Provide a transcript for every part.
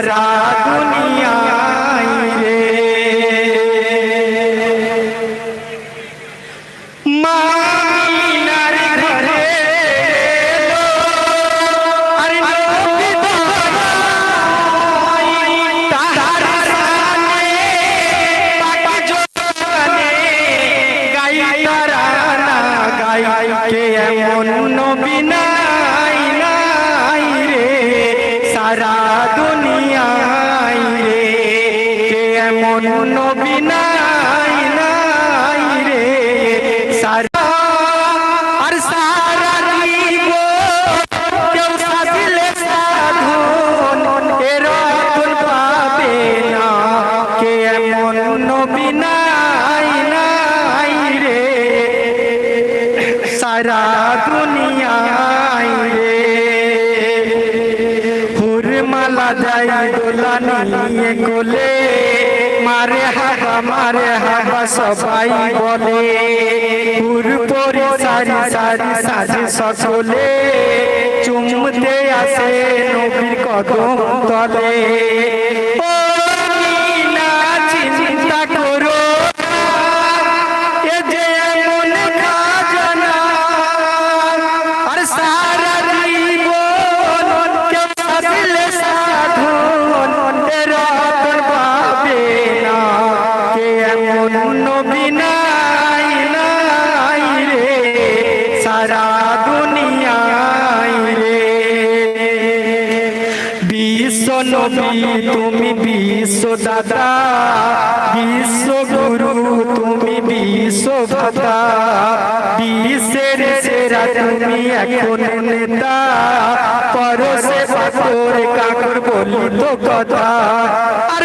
সারা দুনিয়ায় নবী নাই, নাই রে, সারা কেউ সাজিলে সাধন এর অতুল পাবে না। কে এমন নবী নাই নাই রে। সারা দুনিয়ায় রে। হুরমালা যাই দোলা নিয়ে মারে হাবা মারে হাবা সবাই বলে পুরপরি সারি সারি সাজি সকলে। চুমতে আসে নবীর কদম তলে। ও বিশ্ব নবী, তুমি বিশ্ব দাদা। বিশ্ব গুরু, তুমি বিশ্ব ভাতা বিশ্বের সেরা তুমি এখন নেতা। পরশে পাথর কাকর বলি তো কথা। আর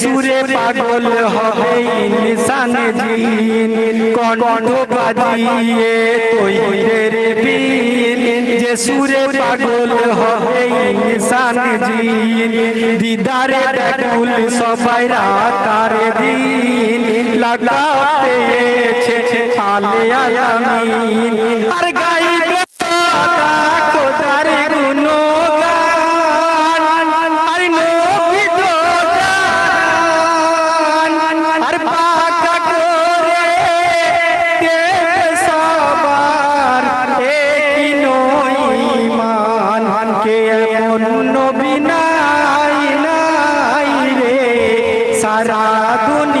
সুরে পাগল হবে ইনসান জিন, কণ্ঠ বাজিয়ে তহিদের বিন। যে সুরে পাগল হবে ইনসান জিন, দিদারে ব্যাকুল সবাই রাতার দিন। লাগাতে আলে আলামিন সারা দুনিয়ায়